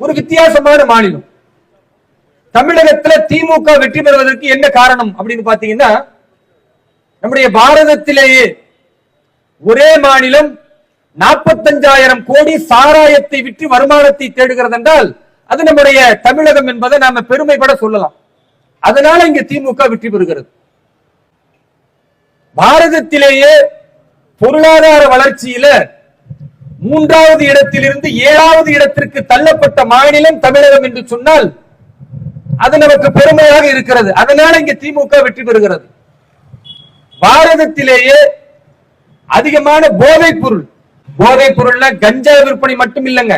ஒரு வித்தியாசமான மாநிலம். தமிழகத்துல திமுக வெற்றி பெறுவதற்கு என்ன காரணம் அப்படின்னு பாத்தீங்கன்னா நம்முடைய பாரதத்திலேயே ஒரே மாநிலம் நாற்பத்தஞ்சாயிரம் கோடி சாராயத்தை விற்று வருமானத்தை தேடுகிறது என்றால் அது நம்முடைய தமிழகம் என்பதை நாம பெருமைப்பட சொல்லலாம். அதனால இங்க திமுக வெற்றி பெறுகிறது. பாரதத்திலேயே பொருளாதார வளர்ச்சியில மூன்றாவது இடத்திலிருந்து ஏழாவது இடத்திற்கு தள்ளப்பட்ட மாநிலம் தமிழகம் என்று சொன்னால் அது நமக்கு பெருமையாக இருக்கிறது. அதனால இங்க திமுக வெற்றி பெறுகிறது. பாரதத்திலேயே அதிகமான போதைப் பொருள். போதைப் பொருள்னா கஞ்சா விற்பனை மட்டும் இல்லைங்க.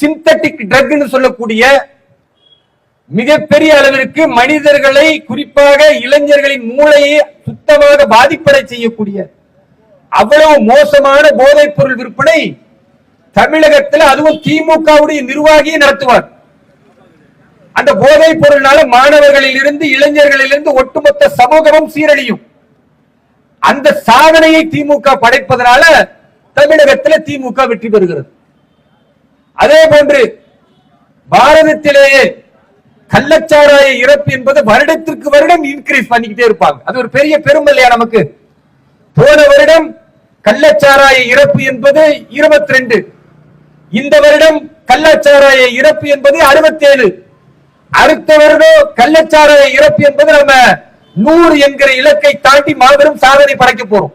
சிந்தட்டிக் ட்ரக்னு சொல்லக்கூடிய மிகப்பெரிய அளவிற்கு மனிதர்களை குறிப்பாக இளைஞர்களின் மூளையை சுத்தமாக பாதிப்படை செய்யக்கூடிய அவ்வளவு மோசமான போதைப் பொருள் விற்பனை தமிழகத்தில் அதுவும் திமுகவுடைய நிர்வாகியை நடத்துவார். அந்த போதைப் பொருள்னால மாணவர்களில் இருந்து இளைஞர்களில் இருந்து ஒட்டுமொத்த சமூகமும் சீரழியும். அந்த சாதனையை திமுக படைப்பதனால தமிழகத்தில் திமுக வெற்றி பெறுகிறது. அதே போன்று பாரதத்திலேயே கள்ளச்சாராய இறப்பு என்பது வருடத்திற்கு வருடம் இன்க்ரீஸ் பண்ணிக்கிட்டே இருப்பாங்க. அது ஒரு பெரிய பெருமை இல்லையா நமக்கு? போன வருடம் கள்ளச்சாராய இறப்பு என்பது இருபத்தி ரெண்டு இந்த வருடம் கள்ளச்சாராய இறப்பு என்பது அறுபத்தேழு. அடுத்த வருடம் கள்ளச்சாராய இறப்பு என்பது நம்ம நூறு என்கிற இலக்கை தாண்டி மாபெரும் சாதனை படைக்க போறோம்.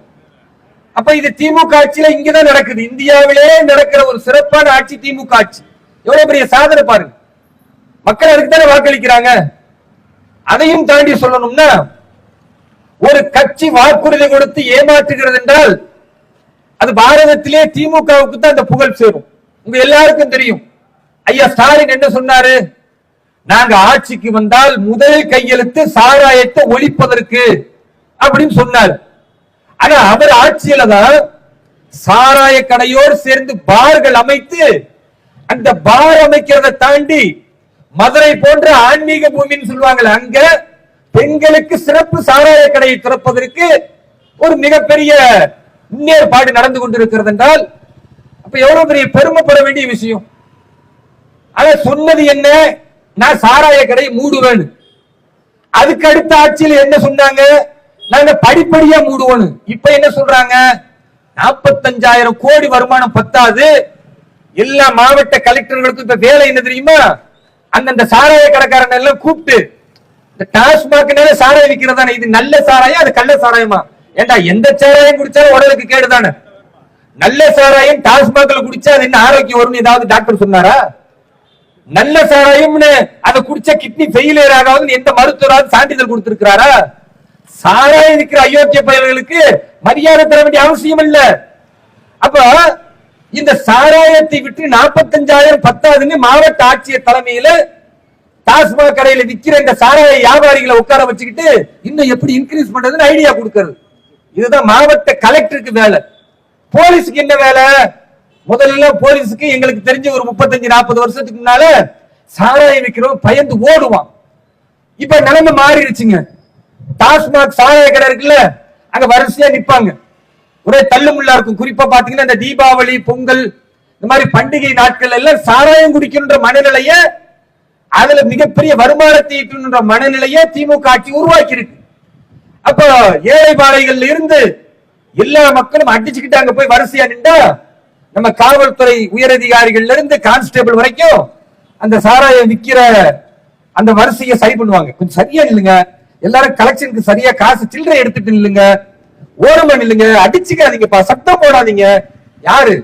அப்ப இது திமுக ஆட்சியில இங்கதான் நடக்குது. இந்தியாவிலே நடக்கிற ஒரு சிறப்பான ஆட்சி திமுக ஆட்சி. எவ்வளவு பெரிய சாதனை பாருங்க. மக்கள் அதுக்கு தானே வாக்களிக்கிறாங்க. அதையும் தாண்டி சொல்லணும்னா ஒரு கட்சி வாக்குறுதி கொடுத்து ஏமாற்றுகிறது என்றால் அது பாரதத்திலே திமுகவுக்கு தான் அந்த புகழ் சேரும். உங்க எல்லாருக்கும் தெரியும். ஐயா ஸ்டாலின் என்ன சொன்னாரு? நாங்க ஆட்சிக்கு வந்தால் முதல் கையெழுத்து சாராயத்தை ஒழிப்பதற்கு அப்படின்னு சொன்னார். ஆனா அவர் ஆட்சியில தான் சாராய கடையோடு சேர்ந்து பார்கள் அமைத்து அந்த பார் அமைக்கிறத தாண்டி மதுரை போன்ற ஆன்மீக பூமின்னு சொல்லுவாங்கல்ல அங்க பெண்களுக்கு சிறப்பு சாராய கடையை திறப்பதற்கு ஒரு மிகப்பெரிய முன்னேற்பாடு நடந்து கொண்டிருக்கிறது என்றால் அப்ப எவ்வளவு பெரிய பெருமைப்பட வேண்டிய விஷயம்? ஆனா சொன்னது என்ன? நான் சாராய கடை மூடுவேன். அதுக்கு அடுத்த ஆட்சியில் என்ன சொன்னாங்க? நாங்க படிப்படியா மூடுவோம் இப்ப என்ன சொல்றாங்க? நாற்பத்தஞ்சாயிரம் கோடி வருமானம் பத்தாது. எல்லா மாவட்ட கலெக்டர்களுக்கும் இப்ப வேலை என்ன தெரியுமா? அந்தந்த சாராய கடைக்காரன் எல்லாம் கூப்பிட்டு இந்த டாஸ்மாக்னால சாராயம் விற்கிறதானே இது நல்ல சாராயம் அது கள்ள சாராயமா? ஏண்டா எந்த சாராயம் குடிச்சாலும் உடலுக்கு கேடுதானே நல்ல சாராயம் டாஸ்மாக்ல குடிச்சா அது என்ன ஆரோக்கியம் வரும்னு ஏதாவது டாக்டர் சொன்னாரா? நல்ல சாராயம்னு அதை குடிச்சா கிட்னி ஃபெயிலியர் ஆகாதுன்னு எந்த மருத்துவராவது சான்றிதழ் கொடுத்திருக்கிறாரா? சாராயம் இருக்கிற அயோக்கிய பயல்களுக்கு மரியாதை தர வேண்டிய அவசியம் இல்ல. அப்ப இந்த சாராயத்தை விட்டு நாற்பத்தஞ்சாயிரம் பத்தாதுன்னு மாவட்ட ஆட்சியர் தலைமையில டாஸ்மாக் கடையில விக்கிற இந்த சாராய வியாபாரிகளை உட்கார வச்சுக்கிட்டு இன்னும் எப்படி இன்க்ரீஸ் பண்றதுன்னு ஐடியா கொடுக்கறது. இதுதான் மாவட்ட கலெக்டருக்கு வேலை. போலீஸுக்கு என்ன வேலை? முதல்ல போலீஸுக்கு எங்களுக்கு தெரிஞ்ச ஒரு முப்பத்தஞ்சு நாற்பது வருஷத்துக்கு முன்னால சாராயம் விற்கிறவன் பயந்து ஓடுவான். இப்ப நிலைமை மாறிடுச்சுங்க. டாஸ்மாக் சாராய கடை இருக்குல்ல அங்க வரிசையா நிப்பாங்க. ஒரே தள்ளுமுள்ளா இருக்கும். குறிப்பா பாத்தீங்கன்னா இந்த தீபாவளி பொங்கல் இந்த மாதிரி பண்டிகை நாட்கள் எல்லாம் சாராயம் குடிக்கின்ற மனநிலையை அதுல மிகப்பெரிய வருமானத்தை ஈட்டுன்ற மனநிலையை திமுக ஆட்சி உருவாக்கி இருக்கு அப்போ ஏழை இருந்து எல்லா மக்களும் அடிச்சுக்கிட்டு அங்க போய் வரிசையா நின்றா நம்ம காவல்துறை உயரதிகாரிகள்ல இருந்து கான்ஸ்டேபிள் வரைக்கும் அந்த சாராயம் விற்கிற அந்த வரிசையை சரி பண்ணுவாங்க. கொஞ்சம் சரியா இல்லைங்க எல்லாரும் கலெக்ஷனுக்கு சரியா காசு சில்லறை எடுத்துட்டு இல்லைங்க ஓரமா இல்லைங்க அடிச்சுக்காதீங்கப்பா. சத்தம் போடாதீங்க. யாரு?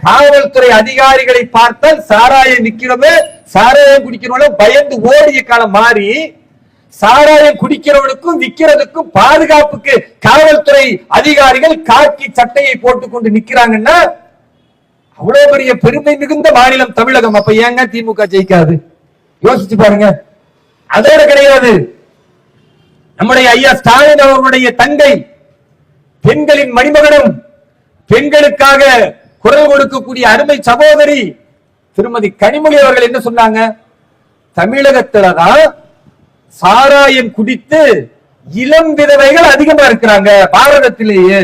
காவல்துறை அதிகாரிகளை பார்த்தால் சாராயம் விக்கிறவங்க சாராயம் குடிக்கிறவங்க பயந்து ஓடிய காலம் மாறி சாராயம் குடிக்கிறவனுக்கும் விற்கிறதுக்கும் பாதுகாப்புக்கு காவல்துறை அதிகாரிகள் காக்கி சட்டையை போட்டுக்கொண்டு நிக்கிறாங்கன்னா அவ்வளவு பெரிய பெருமை மிகுந்த மாநிலம் தமிழகம். அப்ப ஏங்க திமுக ஜெயிக்காது? யோசிச்சு பாருங்க. அதோட கிடையாது. நம்முடைய ஐயா ஸ்டாலின் அவர்களுடைய தங்கை பெண்களின் மணிமகனும் பெண்களுக்காக குரல் கொடுக்கக்கூடிய அருமை சகோதரி திருமதி கனிமொழி அவர்கள் என்ன சொன்னாங்க? தமிழகத்துலதான் சாராயம் குடித்து இளம் விதவைகள் அதிகமா இருக்கிறாங்க பாரதத்திலேயே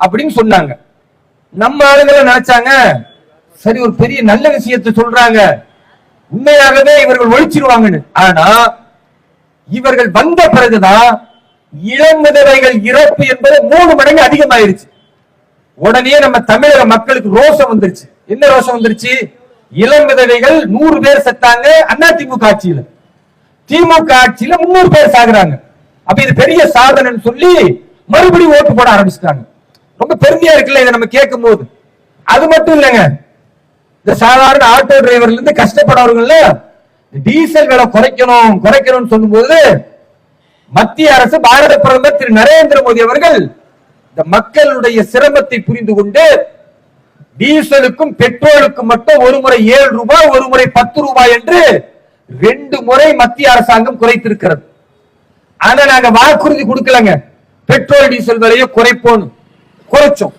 அப்படின்னு சொன்னாங்க. நம்ம ஆளுங்களை நினைச்சாங்க சரி ஒரு பெரிய நல்ல விஷயத்தை சொல்றாங்க. உண்மையாகவே இவர்கள் ஒழிச்சிருவாங்கன்னு. ஆனா இவர்கள் வந்த பிறகுதான் இளம் விதவைகள் இறப்பு என்பது மூணு மடங்கு அதிகமாயிருச்சு. உடனே நம்ம தமிழக மக்களுக்கு ரோஷம் வந்துருச்சு. என்ன ரோஷம் வந்துருச்சு? இளம் விதவைகள் நூறு பேர் செத்தாங்க. அண்ணா திமுக ஆட்சியில. திமுக ஆட்சியில முன்னூறு பேர் சாகுறாங்க. அப்ப இது பெரிய சாதனைன்னு சொல்லி மறுபடியும் ஓட்டு போட ஆரம்பிச்சிட்டாங்க. ரொம்ப பெருமையா இருக்குல்ல இதை நம்ம கேட்கும் போது அது மட்டும் இல்லைங்க. இந்த சாதாரண ஆட்டோ டிரைவர்ல இருந்து கஷ்டப்படுறவங்கல்ல டீசல் விலை குறைக்கணும் குறைக்கணும்னு சொல்லும்போது மத்திய அரசு பாரத பிரதமர் திரு நரேந்திர மோடி அவர்கள் இந்த மக்களுடைய சிரமத்தை புரிந்து கொண்டு டீசலுக்கும் பெட்ரோலுக்கும் மட்டும் ஒரு முறை ஏழு ரூபாய் ஒரு முறை பத்து ரூபாய் என்று ரெண்டு முறை மத்திய அரசாங்கம் குறைத்திருக்கிறது. ஆனா நாங்க வாக்குறுதி கொடுக்கலங்க. பெட்ரோல் டீசல் விலையை குறைப்போம் குறைச்சோம்.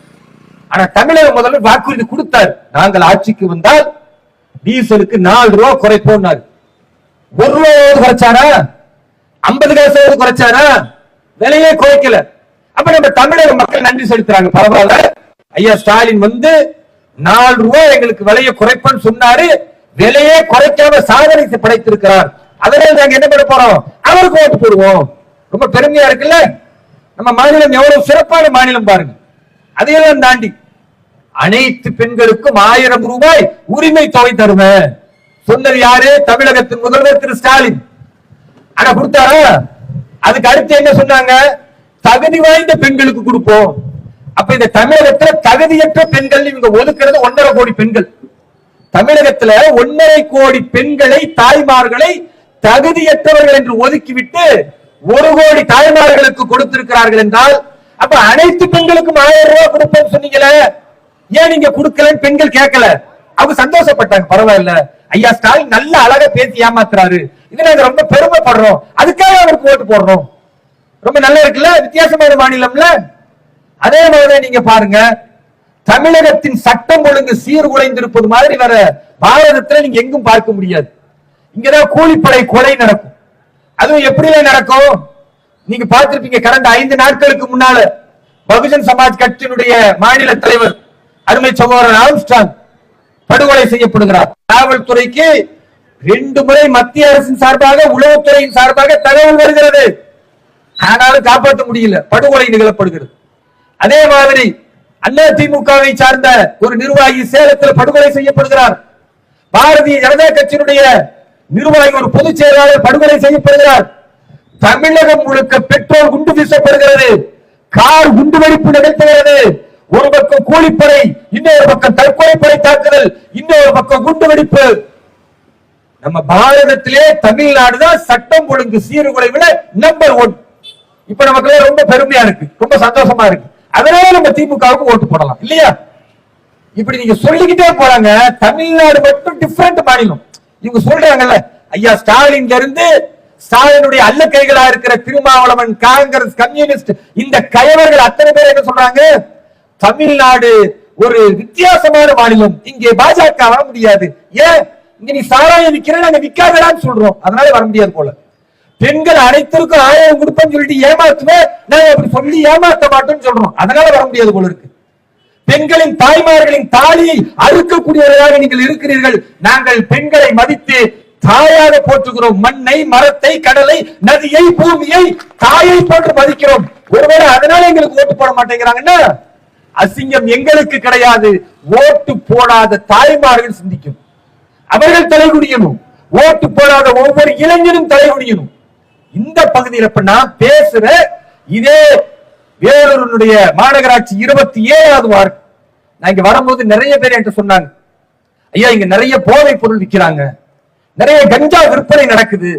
ஆனா தமிழக முதல்வர் வாக்குறுதி கொடுத்தார். நாங்கள் ஆட்சிக்கு வந்தால் டீசலுக்கு நாலு ரூபா குறைப்போம்னாரு. ஒரு ரூபாவது குறைச்சாரா? ஐம்பது காசாவது குறைச்சாரா? விலையே குறைக்கல. அப்ப நம்ம தமிழக மக்கள் நன்றி செலுத்துறாங்க. பரவாயில்ல. ஐயா ஸ்டாலின் வந்து நாலு ரூபாய் எங்களுக்கு விலையை குறைப்பேன்னு சொன்னாரு. விலையே குறைக்காம சாதனை படைத்திருக்கிறார். அதனால நாங்க என்ன பண்ண போறோம்? அவருக்கு ஓட்டு போடுவோம். ரொம்ப பெருமையா இருக்குல்ல? நம்ம மாநிலம் எவ்வளவு சிறப்பான மாநிலம் பாருங்க. அதையெல்லாம் தாண்டி அனைத்து பெண்களுக்கும் ஆயிரம் ரூபாய் உரிமை தொகை தருவேன். சொன்னது யாரு? தமிழகத்தின் முதல்வர் திரு ஸ்டாலின். ஆனா கொடுத்தாரா? அதுக்கு அடுத்து என்ன சொன்னாங்க? தகுதி வாய்ந்த பெண்களுக்கு கொடுப்போம். அப்ப இந்த தமிழகத்துல தகுதியற்ற பெண்கள் இவங்க ஒதுக்குறது ஒன்றரை கோடி பெண்கள். தமிழகத்துல ஒன்றரை கோடி பெண்களை தாய்மார்களை தகுதியற்றவர்கள் என்று ஒதுக்கிவிட்டு ஒரு கோடி தாய்மார்களுக்கு கொடுத்திருக்கிறார்கள் என்றால் அப்ப அனைத்து பெண்களுக்கும் ஆயிரம் ரூபாய் கொடுப்போம் சொன்னீங்களே ஏன் நீங்க கொடுக்கலன்னு பெண்கள் கேட்கல? அவங்க சந்தோஷப்பட்டாங்க. பரவாயில்ல. ஐயா ஸ்டாலின் நல்ல அழகா பேசி ஏமாத்துறாரு. இது நாங்க ரொம்ப பெருமைப்படுறோம். அதுக்காக அவருக்கு ஓட்டு போடுறோம். ரொம்ப நல்லா இருக்குல்ல? வித்தியாசமான மாநிலம்ல? அதே மாதிரி நீங்க பாருங்க தமிழகத்தின் சட்டம் ஒழுங்கு சீர்குலைந்திருப்பது மாதிரி வர பாரதத்துல நீங்க எங்கும் பார்க்க முடியாது. இங்கதான் கூலிப்படை கொலை நடக்கும். அதுவும் எப்படி நடக்கும்? நீங்க பார்த்திருப்பீங்க கடந்த ஐந்து நாட்களுக்கு முன்னால பகுஜன் சமாஜ் கட்சியினுடைய மாநில தலைவர் அருமை சகோதரர் ஆம்ஸ்டாங் படுகொலை செய்யப்படுகிறார். காவல்துறைக்கு ரெண்டு முறை மத்திய அரசின் சார்பாக உளவுத்துறையின் சார்பாக தகவல் வருகிறது. ஆனாலும் காப்பாற்ற முடியல. படுகொலை நிகழப்படுகிறது. அதே மாதிரி அண்ணா திமுகவை சார்ந்த ஒரு நிர்வாகி சேலத்தில் படுகொலை செய்யப்படுகிறார். பாரதிய ஜனதா கட்சியினுடைய நிர்வாகி ஒரு பொதுச் செயலாளர் படுகொலை செய்யப்படுகிறார். தமிழகம் முழுக்க பெட்ரோல் குண்டு வீசப்படுகிறது. கார் குண்டுவெடிப்பு நிகழ்த்துகிறது. ஒரு பக்கம் கூலிப்படை இன்னொரு பக்கம் தற்கொலை படை தாக்குதல் இன்னொரு பக்கம் குண்டுவெடிப்பு. நம்ம பாரதத்திலே தமிழ்நாடு தான் சட்டம் ஒழுங்கு சீர்குலைவுல நம்பர் ஒன் இப்ப நமக்கு ரொம்ப பெருமையா இருக்கு. ரொம்ப சந்தோஷமா இருக்கு. அதனால நம்ம திமுகவுக்கு ஓட்டு போடலாம் இல்லையா? இப்படி நீங்க சொல்லிக்கிட்டே போறாங்க தமிழ்நாடு மட்டும் டிஃபரெண்ட் மாநிலம். இவங்க சொல்றாங்கல்ல ஐயா ஸ்டாலின்ல இருந்து ஸ்டாலினுடைய அல்ல கைகளா இருக்கிற திருமாவளவன் காங்கிரஸ் கம்யூனிஸ்ட் இந்த கயவர்கள் அத்தனை பேர் என்ன சொல்றாங்க? தமிழ்நாடு ஒரு வித்தியாசமான மாநிலம். இங்கே பாஜக வர முடியாது. ஏன்? இங்க நீ சாராயம் விக்கிற நாங்க விற்காதடான்னு சொல்றோம். அதனால வர முடியாது போல. பெண்கள் அனைத்திற்கும் ஆயிரம் கொடுப்பேன்னு சொல்லிட்டு ஏமாத்துவேன் நாங்க அப்படி சொல்லி ஏமாத்த மாட்டோம்னு சொல்றோம். அதனால வர முடியாது போல இருக்கு. பெண்களின் தாய்மார்களின் தாலியை அறுக்கக்கூடியவர்களாக நீங்கள் இருக்கிறீர்கள். நாங்கள் பெண்களை மதித்து தாயாக போற்றுகிறோம். மண்ணை மரத்தை கடலை நதியை பூமியை தாயை போன்று மதிக்கிறோம். ஒருவேளை அதனால எங்களுக்கு ஓட்டு போட மாட்டேங்கிறாங்கன்னா அசிங்கம் எங்களுக்கு கிடையாது. ஓட்டு போடாத தாய்மார்கள் சிந்திக்கும். அவர்கள் தலைகுடியணும் ஓட்டு போடாத ஒவ்வொரு இளைஞனும் தலைகுடியணும் இந்த பகுதியில் இப்ப நான் பேசுற இதே வேலூருடைய மாநகராட்சி இருபத்தி ஏழாவது வார்டு. நான் இங்க வரும்போது நிறைய பேர் என்கிட்ட சொன்னாங்க. ஐயா இங்க நிறைய போதை பொருள் விற்கிறாங்க நிறைய கஞ்சா விற்பனை நடக்குது.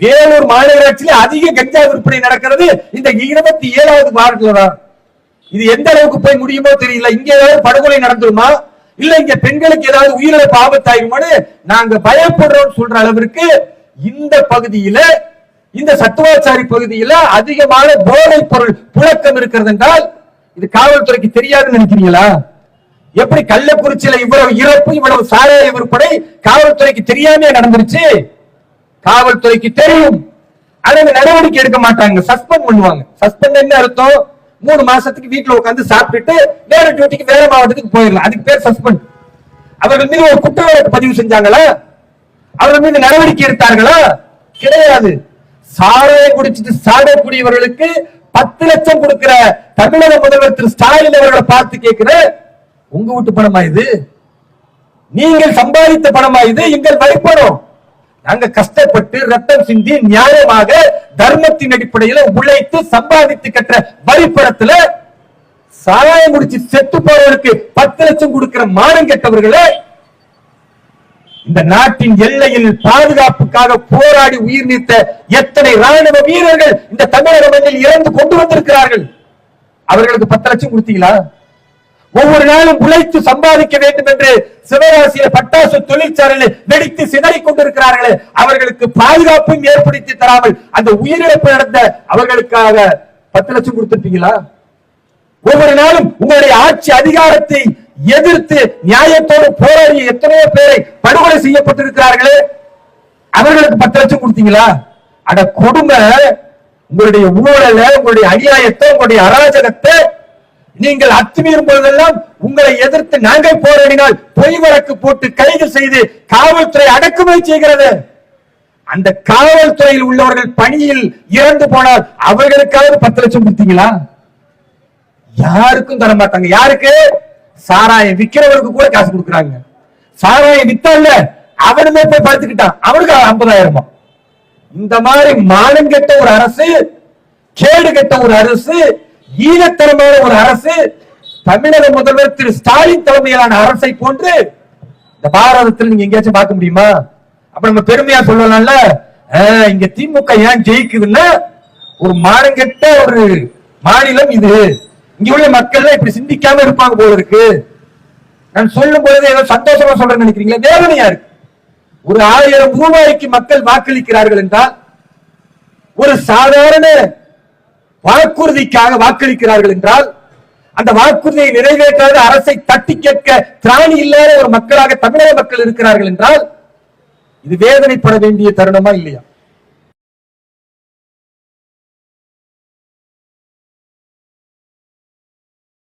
வேலூர் மாநகராட்சியில அதிக கஞ்சா விற்பனை நடக்கிறது இந்த இருபத்தி ஏழாவது வார்டுல தான். இது எந்த அளவுக்கு போய் முடியுமோ தெரியல. இங்க ஏதாவது படுகொலை நடந்துருமா? இல்ல இங்க பெண்களுக்கு ஏதாவது உயிரிழப்பு ஆபத்தாயிருமான்னு நாங்க பயப்படுறோம் சொல்ற அளவிற்கு இந்த பகுதியில இந்த சத்துவாச்சாரி பகுதியில அதிகமான போதைப் பொருள் புழக்கம் இருக்கிறது என்றால் இது காவல்துறைக்கு தெரியாதுன்னு நினைக்கிறீங்களா? எப்படி கள்ளக்குறிச்சியில இவ்வளவு இறப்பு இவ்வளவு சாராய விற்பனை காவல்துறைக்கு தெரியாம நடந்துருச்சு? காவல்துறைக்கு தெரியும். ஆனா நடவடிக்கை எடுக்க மாட்டாங்க. சஸ்பெண்ட் பண்ணுவாங்க. சஸ்பெண்ட் என்ன அர்த்தம்? மூணு மாசத்துக்கு வீட்டுல உட்காந்து சாப்பிட்டுட்டு வேற டியூட்டிக்கு வேற மாவட்டத்துக்கு போயிடலாம் அதுக்கு பேர் சஸ்பெண்ட். அவர்கள் மீது ஒரு குற்ற வழக்கு பதிவு செஞ்சாங்களா? அவர்கள் மீது நடவடிக்கை எடுத்தார்களா? கிடையாது. சாராயம் குடிச்சிட்டு சாடக்கூடியவர்களுக்கு பத்து லட்சம் கொடுக்கிற தமிழக முதல்வர் திரு ஸ்டாலின் அவர்களை பார்த்து கேட்கிற உங்க வீட்டு பணமா இது? நீங்கள் சம்பாதித்த பணமா இது? எங்கள் வரிப்பணம். நாங்க கஷ்டப்பட்டு ரத்தம் சிந்தி நியாயமாக தர்மத்தின் அடிப்படையில் உழைத்து சம்பாதித்து கட்டுற வரிப்பணத்துல சாராயம் குடிச்சு செத்து போறவருக்கு பத்து லட்சம் கொடுக்கிற மானம் கெட்டவர்களை இந்த நாட்டின் எல்லையில் பாதுகாப்புக்காக போராடி உயிர் நீத்த எத்தனை ராணுவ வீரர்கள் இந்த தமிழக மண்ணில் இறந்து கொண்டு வந்திருக்கிறார்கள்? அவர்களுக்கு பத்து லட்சம் கொடுத்தீங்களா? ஒவ்வொரு நாளும் உழைத்து சம்பாதிக்க வேண்டும் என்று சிவகாசியில பட்டாசு தொழிற்சாலையில் வெடித்து சிதறிக் கொண்டிருக்கிறார்களே அவர்களுக்கு பாதுகாப்பும் ஏற்படுத்தி தராமல் அந்த உயிரிழப்பு நடந்த அவர்களுக்காக பத்து லட்சம் கொடுத்திருப்பீங்களா? ஒவ்வொரு நாளும் உங்களுடைய ஆட்சி அதிகாரத்தை எதிர்த்து நியாயத்தோடு போராடிய எத்தனையோ பேரை படுகொலை செய்யப்பட்டிருக்கிறார்களே அவர்களுக்கு பத்து லட்சம் கொடுத்தீங்களா? அட கொடுமை உங்களுடைய ஊழலை உங்களுடைய அநியாயத்தை உங்களுடைய அராஜகத்தை நீங்கள் அத்துமீறும் பொழுதெல்லாம் உங்களை எதிர்த்து நாங்கள் போராடினால் பொய் வழக்கு போட்டு கைது செய்து காவல்துறை அடக்குமுறை செய்கிறது. அந்த காவல்துறையில் உள்ளவர்கள் பணியில் இறந்து போனால் அவர்களுக்காவது பத்து லட்சம் கொடுத்தீங்களா? யாருக்கும் தர மாட்டாங்க யாருக்கு? சாராயம் விக்கிறவருக்கு கூட காசு கொடுக்குறாங்க. சாராயம் வித்தான்ல அவனுமே போய் படுத்துக்கிட்டான் அவனுக்கு ஐம்பதாயிரமா? இந்த மாதிரி மானம் கெட்ட ஒரு அரசு கேடு கெட்ட ஒரு அரசு ஈனத்தனமான ஒரு அரசு தமிழக முதல்வர் திரு ஸ்டாலின் தலைமையிலான அரசை போன்று இந்த பாரதத்தில் நீங்க எங்கேயாச்சும் பார்க்க முடியுமா? அப்ப நம்ம பெருமையா சொல்லலாம்ல. ஆஹ், இங்க திமுக ஏன் ஜெயிக்குதுன்னா ஒரு மானங்கெட்ட ஒரு மாநிலம் இது. இங்க உள்ள மக்கள் இப்படி சிந்திக்காம இருப்பாங்க போல இருக்கு. நான் சொல்லும் பொழுது ஏதோ சந்தோஷமா சொல்றேன்னு நினைக்கிறீங்களா? வேதனையா இருக்கு. ஒரு ஆயிரம் ரூபாய்க்கு மக்கள் வாக்களிக்கிறார்கள் என்றால் ஒரு சாதாரண வாக்குறுதிக்காக வாக்களிக்கிறார்கள் என்றால் அந்த வாக்குறுதியை நிறைவேற்றாத அரசை தட்டி கேட்க திராணி இல்லாத ஒரு மக்களாக தமிழக மக்கள் இருக்கிறார்கள் என்றால் இது வேதனைப்பட வேண்டிய தருணமா இல்லையா?